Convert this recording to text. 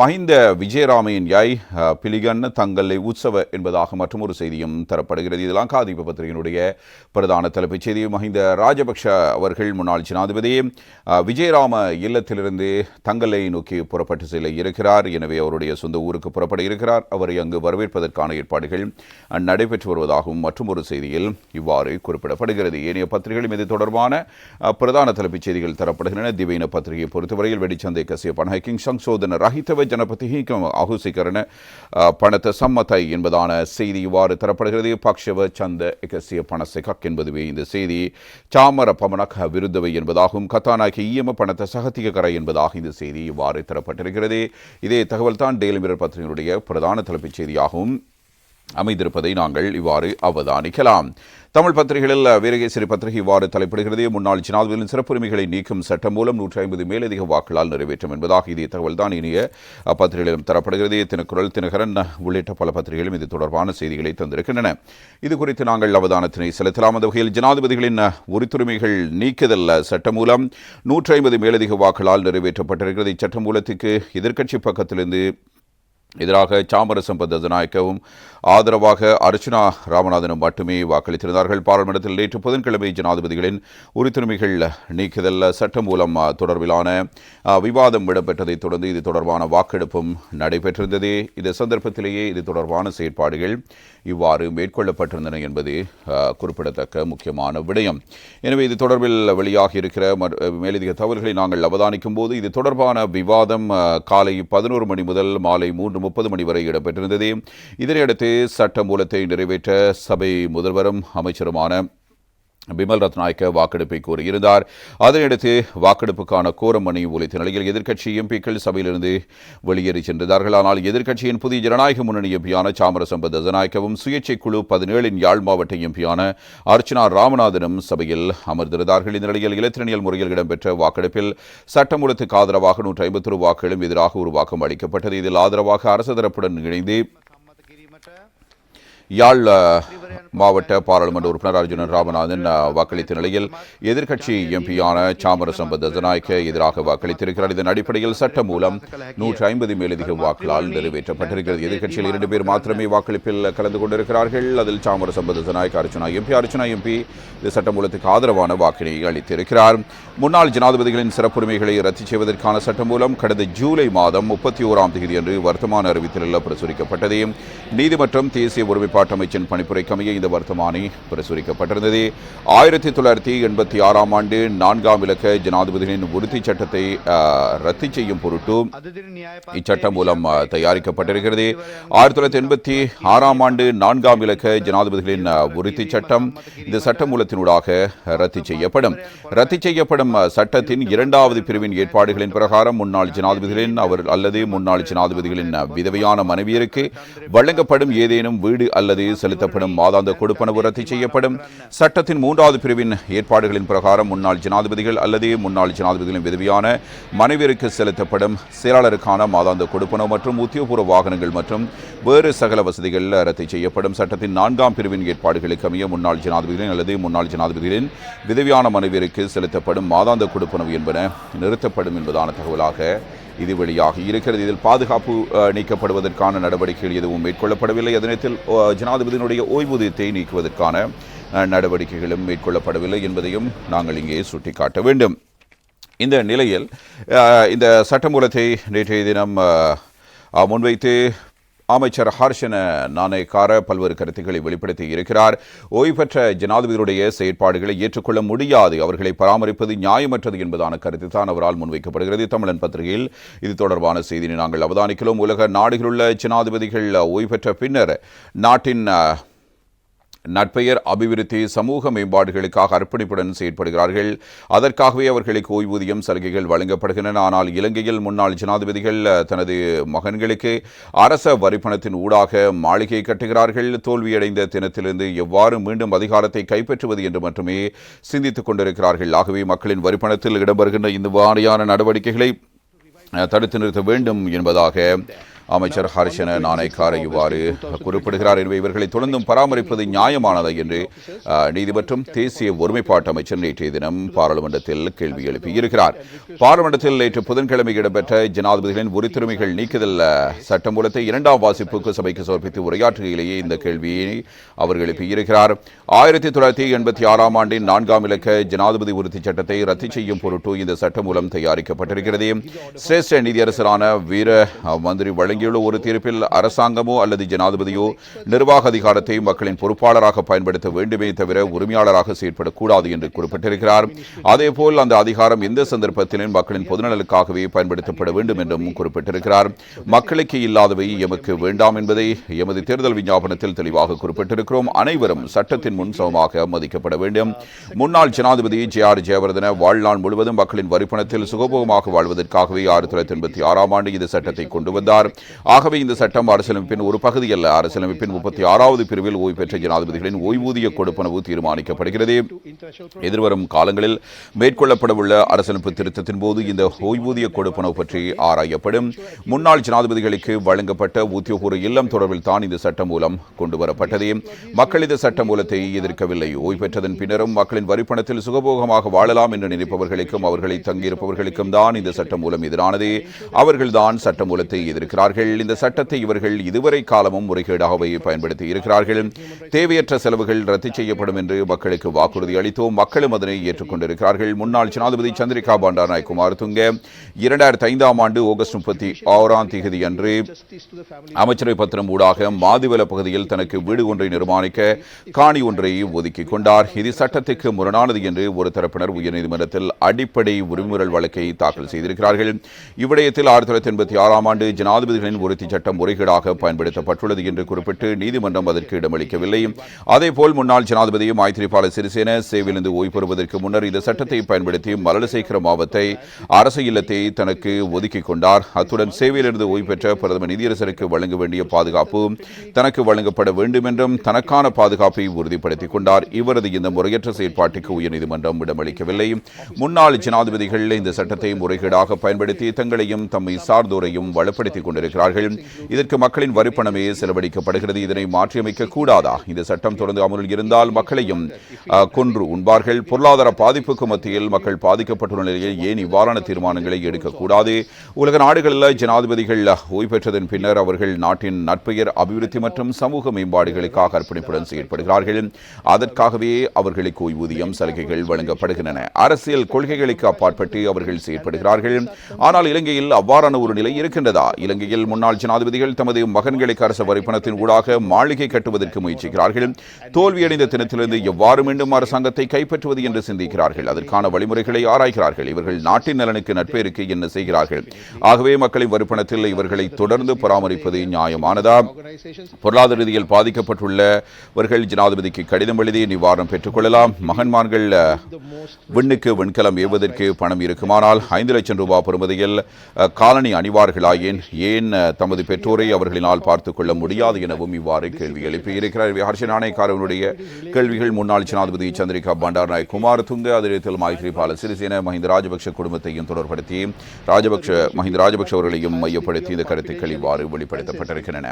மஹிந்த விஜயராமையின் யாய் பிலிகன் தங்களை உற்சவ என்பதாக மற்றொரு செய்தியும் தரப்படுகிறது. இது லங்காதீப பத்திரிகையினுடைய பிரதான தலைப்புச் செய்தி. மஹிந்த ராஜபக்ஷ அவர்கள் முன்னாள் ஜனாதிபதி விஜயராம இல்லத்திலிருந்து தங்களை நோக்கி புறப்பட்டு செல்ல இருக்கிறார். எனவே அவருடைய சொந்த ஊருக்கு புறப்பட இருக்கிறார். அவரை அங்கு வரவேற்பதற்கான ஏற்பாடுகள் நடைபெற்று வருவதாகவும் மற்றொரு செய்தியில் இவ்வாறு குறிப்பிடப்படுகிறது. ஏனைய பத்திரிகைகளும் இது தொடர்பான பிரதான தலைப்புச் செய்திகள் தரப்படுகின்றன. திவீன பத்திரிகையை பொறுத்தவரையில் வெடிச்சந்தை கசிய பணஹைக்கிங் சங்சோதன ரஹித்தவர் ஜனபதி அகுசிகரண அஹ், சம்மத்தை என்பதான செய்தி இவ்வாறு தரப்படுகிறது. பக்ஷவ சந்த கசிய பணசெகக் என்பதுவே இந்த செய்தி. சாமர பமனக விருந்தவை என்பதாகவும் கதாநாயகி ஈயம பணத்த சகத்திக கரை என்பதாக இந்த செய்தி இவ்வாறு தரப்பட்டிருக்கிறது. இதே தகவல் தான் டெய்லி மிரர் பத்திரிகையினுடைய பிரதான தலைப்புச் செய்தியாகவும் அமைந்திருப்பதை நாங்கள் இவ்வாறு அவதானிக்கலாம். தமிழ் பத்திரிகைகளில் வீரகேசரி பத்திரிகை இவ்வாறு தலைப்பிடுகிறது. முன்னாள் ஜனாதிபதியின் சிறப்புரிமைகளை நீக்கும் சட்டம் மூலம் நூற்றி ஐம்பது மேலதிக வாக்குகளால் நிறைவேற்றும் என்பதாக இதே தகவல் தான் இனிய பத்திரிகைகளிலும் தரப்படுகிறது. தினக்குரல் தினகரன் உள்ளிட்ட பல பத்திரிகைகளும் இது தொடர்பான செய்திகளை தந்திருக்கின்றன. இது குறித்து நாங்கள் அவதானத்தினை செலுத்தலாம். அந்த வகையில் ஜனாதிபதிகளின் உரித்துரிமைகள் நீக்குதல் சட்டம் மூலம் நூற்றி ஐம்பது மேலதிக வாக்குகளால் நிறைவேற்றப்பட்டிருக்கிறது. இச்சட்ட மூலத்துக்கு எதிர்க்கட்சி பக்கத்திலிருந்து எதிராக சாமரசம் சம்பத் ஆதரவாக அர்ச்சனா ராமநாதனும் மட்டுமே வாக்களித்திருந்தார்கள். பாராளுமன்றத்தில் நேற்று புதன்கிழமை ஜனாதிபதிகளின் உரித்துரிமைகள் நீக்குதல் சட்டம் மூலம் தொடர்பிலான விவாதம் இடம்பெற்றதைத் தொடர்ந்து இது தொடர்பான வாக்கெடுப்பும் நடைபெற்றிருந்தது. இந்த சந்தர்ப்பத்திலேயே இது தொடர்பான செயற்பாடுகள் இவ்வாறு மேற்கொள்ளப்பட்டிருந்தன என்பது குறிப்பிடத்தக்க முக்கியமான விடயம். எனவே இது தொடர்பில் வெளியாகி இருக்கிற மேலதிக தகவல்களை நாங்கள் அவதானிக்கும் போது இது தொடர்பான விவாதம் காலை பதினோரு மணி முதல் மாலை மூன்று முப்பது மணி வரை இடம்பெற்றிருந்தது. இதனையடுத்து சட்ட மூலத்தை நிறைவேற்ற சபை முதல்வரும் அமைச்சருமான பிமல் ரத்நாயக்க வாக்கெடுப்பை கோரியிருந்தார். அதனையடுத்து வாக்கெடுப்புக்கான கோரமணி ஒலித்த நிலையில் எதிர்க்கட்சி எம்பிக்கள் சபையிலிருந்து வெளியேறி சென்றார்கள் ஆனால் எதிர்க்கட்சியின் புதிய ஜனநாயக முன்னணி எம்பியான சாமரசம்பர் தசநாயக்கவும் சுயேட்சை குழு பதினேழின் யாழ் மாவட்ட எம்பியான அர்ச்சனா ராமநாதனும் சபையில் அமர்ந்திருந்தார்கள். இந்த நிலையில் இலத்திரனியல் முறையில் இடம்பெற்ற வாக்கெடுப்பில் சட்டமூலத்துக்கு ஆதரவாக நூற்றி ஐம்பத்தொரு வாக்குகளும் எதிராக ஒரு வாக்கம் அளிக்கப்பட்டது. இதில் ஆதரவாக அரசு தரப்புடன் இணைந்து யாழ் மாவட்ட பாராளுமன்ற உறுப்பினர் அர்ஜுனன் ராமநாதன் வாக்களித்த நிலையில் எதிர்க்கட்சி எம்பியான சாமர சம்பத் தசநாயக்க எதிராக வாக்களித்திருக்கிறார். இதன் அடிப்படையில் சட்ட மூலம் நூற்றி ஐம்பது மேலதிக வாக்குகளால் நிறைவேற்றப்பட்டிருக்கிறது. எதிர்க்கட்சியில் இரண்டு பேர் மாத்திரமே வாக்களிப்பில் கலந்து கொண்டிருக்கிறார்கள். அதில் சாமர சம்பத் தசநாயக்க அர்ச்சனா எம்பி அர்ச்சனா எம்பி இந்த சட்டமூலத்துக்கு ஆதரவான வாக்கினை அளித்திருக்கிறார். முன்னாள் ஜனாதிபதிகளின் சிறப்புரிமைகளை ரத்து செய்வதற்கான சட்டம் மூலம் கடந்த ஜூலை மாதம் முப்பத்தி ஓராம் தேதி அன்று வர்த்தமான அறிவித்தலில் பிரசுரிக்கப்பட்டது. நீதிமன்றம் தேசிய ஒருமைப்பாடு அமைச்சின் பணிப்புரைக்கமைய இந்த வர்த்தமானி பிரசுரிக்கப்பட்டிருந்தது. ஆயிரத்தி தொள்ளாயிரத்தி எண்பத்தி ஆறாம் ஆண்டு நான்காம் இலக்க ஜனாதிபதிகளின் உறுதி சட்டத்தை ரத்து செய்யும் பொருட்டு இச்சட்டம் மூலம் தயாரிக்கப்பட்டிருக்கிறது. ஆயிரத்தி தொள்ளாயிரத்தி எண்பத்தி ஆறாம் ஆண்டு நான்காம் இலக்க ஜனாதிபதிகளின் அஹ், உறுதி சட்டம் இந்த சட்ட மூலத்தினூடாக ரத்து செய்யப்படும். ரத்து செய்யப்படும் சட்டத்தின் இரண்டாவது பிரிவின் ஏற்பாடுகளின் பிரகாரம் முன்னாள் ஜனாதிபதிகளின் அவர் அல்லது முன்னாள் ஜனாதிபதிகளின் விதவையான மனைவியருக்கு வழங்கப்படும் ஏதேனும் வீடு அல்லது செலுத்தப்படும் மாதாந்த கொடுப்பனவு ரத்து செய்யப்படும். சட்டத்தின் மூன்றாவது பிரிவின் ஏற்பாடுகளின் பிரகாரம் முன்னாள் ஜனாதிபதிகள் அல்லது முன்னாள் ஜனாதிபதிகளின் விதவியான மனைவிற்கு செலுத்தப்படும் செயலாளருக்கான மாதாந்த கொடுப்பனவு மற்றும் உத்தியோகபூர்வ வாகனங்கள் மற்றும் வேறு சகல வசதிகள் ரத்து செய்யப்படும். சட்டத்தின் நான்காம் பிரிவின் ஏற்பாடுகளுக்கு அமைய முன்னாள் ஜனாதிபதிகளின் அல்லது முன்னாள் ஜனாதிபதிகளின் விதவியான மனைவிற்கு செலுத்தப்படும் மாதாந்த கொடுப்பனவு என்பன நிறுத்தப்படும் என்பதான தகவலாக இது வெளியாகி இருக்கிறது. இதில் பாதுகாப்பு நீக்கப்படுவதற்கான நடவடிக்கைகள் எதுவும் மேற்கொள்ளப்படவில்லை. அதே நேரத்தில் ஜனாதிபதியினுடைய ஓய்வூதியத்தை நீக்குவதற்கான நடவடிக்கைகளும் மேற்கொள்ளப்படவில்லை என்பதையும் நாங்கள் இங்கே சுட்டிக்காட்ட வேண்டும். இந்த நிலையில் இந்த சட்டமூலத்தை நேற்றைய தினம் முன்வைத்து அமைச்சர் ஹர்ஷன நாணயக்கார பல்வேறு கருத்துக்களை வெளிப்படுத்தி இருக்கிறார். ஓய்வு பெற்ற ஜனாதிபதியுடைய செயற்பாடுகளை ஏற்றுக்கொள்ள முடியாது. அவர்களை பராமரிப்பது நியாயமற்றது என்பதான கருத்து தான் அவரால் முன்வைக்கப்படுகிறது. தமிழன் பத்திரிகையில் இது தொடர்பான செய்தியை நாங்கள் அவதானிக்கிறோம். உலக நாடுகளுள்ள ஜனாதிபதிகள் ஓய்வு பெற்ற பின்னர் நாட்டின் நட்பெயர் அபிவிருத்தி சமூக மேம்பாடுகளுக்காக அர்ப்பணிப்புடன் செயற்படுகிறார்கள். அதற்காகவே அவர்களுக்கு ஓய்வூதியம் சலுகைகள் வழங்கப்படுகின்றன. ஆனால் இலங்கையில் முன்னாள் ஜனாதிபதிகள் தனது மகன்களுக்கு அரச வரிப்பணத்தின் ஊடாக மாளிகை கட்டுகிறார்கள். தோல்வியடைந்த தினத்திலிருந்து எவ்வாறு மீண்டும் அதிகாரத்தை கைப்பற்றுவது என்று மட்டுமே சிந்தித்துக் கொண்டிருக்கிறார்கள். ஆகவே மக்களின் வரிப்பணத்தில் இடம்பெறுகின்ற இந்த வாரியான நடவடிக்கைகளை தடுத்து நிறுத்த வேண்டும் என்பதாக அமைச்சர் ஹர்ஷன நாணயக்கார இவ்வாறு குறிப்பிடுகிறார். எனவே இவர்களை தொடர்ந்தும் பராமரிப்பது நியாயமானது என்று நீதிமன்றம் தேசிய ஒருமைப்பாட்டு அமைச்சர் நேற்றைய தினம் பாராளுமன்றத்தில் கேள்வி எழுப்பியிருக்கிறார். பாராளுமன்றத்தில் நேற்று புதன்கிழமை இடம்பெற்ற ஜனாதிபதிகளின் உரித்துரிமைகள் நீக்குதல் சட்டம் சட்டமூலத்தை இரண்டாம் வாசிப்புக்கு சபைக்கு சமர்ப்பித்து உரையாற்றுகையிலேயே இந்த கேள்வியை அவர் எழுப்பியிருக்கிறார். ஆயிரத்தி தொள்ளாயிரத்தி எண்பத்தி ஆறாம் ஆண்டின் நான்காம் இலக்க ஜனாதிபதி உறுதி சட்டத்தை ரத்து செய்யும் பொருட்டு இந்த சட்டம் மூலம் தயாரிக்கப்பட்டிருக்கிறது. சிரேஷ்ட நீதியரசரான வீர மந்திரி வழங்கி வழங்கியுள்ள ஒரு தீர்ப்பில் அரசாங்கமோ அல்லது ஜனாதிபதியோ நிர்வாக அதிகாரத்தை மக்களின் பொறுப்பாளராக பயன்படுத்த வேண்டுமே தவிர உரிமையாளராக செயற்படக்கூடாது என்று குறிப்பிட்டிருக்கிறார். அதேபோல் அந்த அதிகாரம் எந்த சந்தர்ப்பத்திலும் மக்களின் பொதுநலனுக்காகவே பயன்படுத்தப்பட வேண்டும் என்றும் குறிப்பிட்டிருக்கிறார். மக்களுக்கு இல்லாதவை எமக்கு வேண்டாம் என்பதை எமது தேர்தல் விஞ்ஞாபனத்தில் தெளிவாக குறிப்பிட்டிருக்கிறோம். அனைவரும் சட்டத்தின் முன் சமமாக மதிக்கப்பட வேண்டும். முன்னாள் ஜனாதிபதி ஜே ஆர் ஜெயவர்தன வாழ்நாள் முழுவதும் மக்களின் வரிப்பணத்தில் சுகபோகமாக வாழ்வதற்காகவே ஆயிரத்தி தொள்ளாயிரத்தி எண்பத்தி ஆறாம் ஆண்டு இந்த சட்டத்தை கொண்டு வந்தார். ஆகவே இந்த சட்டம் அரசியலமைப்பின் ஒரு பகுதி அல்ல. அரசியலமைப்பின் முப்பத்தி ஆறாவது பிரிவில் ஓய்வு பெற்ற ஜனாதிபதிகளின் ஓய்வூதிய கொடுப்பனவு தீர்மானிக்கப்படுகிறது. எதிர்வரும் காலங்களில் மேற்கொள்ளப்படவுள்ள அரசியலமைப்பு திருத்தத்தின் போது இந்த ஓய்வூதிய கொடுப்பனவு பற்றி ஆராயப்படும். முன்னாள் ஜனாதிபதிகளுக்கு வழங்கப்பட்ட உத்தியோகபூர்வ இல்லம் தொடர்பில் தான் இந்த சட்டம் மூலம் கொண்டுவரப்பட்டது. மக்கள் இந்த சட்ட மூலத்தை எதிர்க்கவில்லை. ஓய்வு பெற்றதன் பின்னரும் மக்களின் வரிப்பணத்தில் சுகபோகமாக வாழலாம் என்று நினைப்பவர்களுக்கும் அவர்களை தங்கியிருப்பவர்களுக்கும் தான் இந்த சட்டம் மூலம் எதிரானது. அவர்கள்தான் சட்ட மூலத்தை எதிர்க்கிறார்கள். இந்த சட்டத்தை இவர்கள் இதுவரை காலமும் முறைகேடாகவே பயன்படுத்தி இருக்கிறார்கள். தேவையற்ற செலவுகள் ரத்து செய்யப்படும் என்று மக்களுக்கு வாக்குறுதி அளித்தோம். மக்களும் அதனை ஏற்றுக்கொண்டிருக்கிறார்கள். முன்னாள் ஜனாதிபதி சந்திரிகா பண்டாரநாயக் குமார் துங்க இரண்டாயிரத்தி ஐந்தாம் ஆண்டு ஆகஸ்ட் முப்பத்தி ஆறாம் தேதி அன்று அமைச்சரவை பத்திரம் ஊடாக மாதிவல பகுதியில் தனக்கு வீடு ஒன்றை நிர்மாணிக்க காணி ஒன்றை ஒதுக்கிக் கொண்டார். இது சட்டத்துக்கு முரணானது என்று ஒரு தரப்பினர் உயர்நீதிமன்றத்தில் அடிப்படை உரிமுறல் வழக்கை தாக்கல் செய்திருக்கிறார்கள். இவ்விடயத்தில் ஆயிரத்தி தொள்ளாயிரத்தி எண்பத்தி ஆறாம் ஆண்டு ஜனாதிபதி ஜனாதிபதிகளின் உறுதி சட்டம் முறைகேடாக பயன்படுத்தப்பட்டுள்ளது என்று குறிப்பிட்டு நீதிமன்றம் அதற்கு இடமளிக்கவில்லை. அதேபோல் முன்னாள் ஜனாதிபதியும் மைத்ரிபால சிறிசேன சேவையிலிருந்து ஓய்வு பெறுவதற்கு முன்னர் இந்த சட்டத்தை பயன்படுத்தி மலலசேகர மாவத்தை அரசு இல்லத்தை தனக்கு ஒதுக்கிக் கொண்டார். அத்துடன் சேவையிலிருந்து ஓய்வு பெற்ற பிரதமர் நிதியரசருக்கு வழங்க வேண்டிய பாதுகாப்பு தனக்கு வழங்கப்பட வேண்டும் என்றும் தனக்கான பாதுகாப்பை உறுதிப்படுத்திக் கொண்டார். இவரது இந்த முறையற்ற செயற்பாட்டுக்கு உயர்நீதிமன்றம் இடமளிக்கவில்லை. முன்னாள் ஜனாதிபதிகள் இந்த சட்டத்தை முறைகேடாக பயன்படுத்தி தங்களையும் தம்மை சார்ந்தோரையும் வலுப்படுத்திக் கொண்டிருக்கிறார்கள் இதற்கு மக்களின் வரிப்பணமே செலவழிக்கப்படுகிறது. இதனை மாற்றியமைக்க கூடாதா? இந்த சட்டம் தொடர்ந்து அமலில் இருந்தால் மக்களையும் கொன்று உண்பார்கள். பொருளாதார பாதிப்புக்கு மத்தியில் மக்கள் பாதிக்கப்பட்டுள்ள நிலையில் ஏன் இவ்வாறான தீர்மானங்களை எடுக்கக்கூடாது? உலக நாடுகளில் ஜனாதிபதிகள் ஓய்வு பெற்றதன் பின்னர் அவர்கள் நாட்டின் நட்பெயர் அபிவிருத்தி மற்றும் சமூக மேம்பாடுகளுக்காக அர்ப்பணிப்புடன் செயற்படுகிறார்கள். அதற்காகவே அவர்களுக்கு ஓய்வூதியம் சலுகைகள் வழங்கப்படுகின்றன. அரசியல் கொள்கைகளுக்கு அப்பாற்பட்டு அவர்கள் செயற்படுகிறார்கள். ஆனால் இலங்கையில் அவ்வாறான ஒரு நிலை இருக்கின்றதா? இலங்கையில் முன்னாள் ஜனாதிபதிகள் தமது மகன்களுக்கு அரசு வரிப்பணத்தின் ஊடாக மாளிகை கட்டுவதற்கு முயற்சிக்கிறார்கள். தோல்வியடைந்த தினத்திலிருந்து எவ்வாறு மீண்டும் அரசாங்கத்தை கைப்பற்றுவது என்று சிந்திக்கிறார்கள். அதற்கான வழிமுறைகளை ஆராய்கிறார்கள். இவர்கள் நாட்டின் நலனுக்கு நட்பேருக்கு என்ன செய்கிறார்கள்? ஆகவே மக்களின் வரிப்பணத்தில் இவர்களை தொடர்ந்து பராமரிப்பது நியாயமானதா? பொருளாதார ரீதியில் பாதிக்கப்பட்டுள்ளவர்கள் ஜனாதிபதிக்கு கடிதம் எழுதி நிவாரணம் பெற்றுக்கொள்ளலாம் மகன்மார்கள் விண்ணுக்கு விண்கலம் ஏவுவதற்கு பணம் இருக்குமானால் ஐந்து லட்சம் ரூபாய் பெறுமதியில் காலனி அணிவார்களாயின் அணிவார்களாயேன் ஏன் தமது பெற்றோரை அவர்களினால் பார்த்துக் கொள்ள முடியாது எனவும் இவ்வாறு கேள்வி எழுப்பியிருக்கிறார் ஹர்ஷ நாணயக்காரனுடைய கேள்விகள் முன்னாள் ஜனாதிபதி சந்திரிகா பண்டாரநாயக் குமார் துங்க அதிரத்தில் மைத்ரிபால சிறிசேன மஹிந்த ராஜபக்ஷ குடும்பத்தையும் தொடர்படுத்தி ராஜபக்ஷ மஹிந்த ராஜபக்ஷ அவர்களையும் மையப்படுத்தி இந்த கருத்துக்கள் இவ்வாறு வெளிப்படுத்தப்பட்டிருக்கின்றன.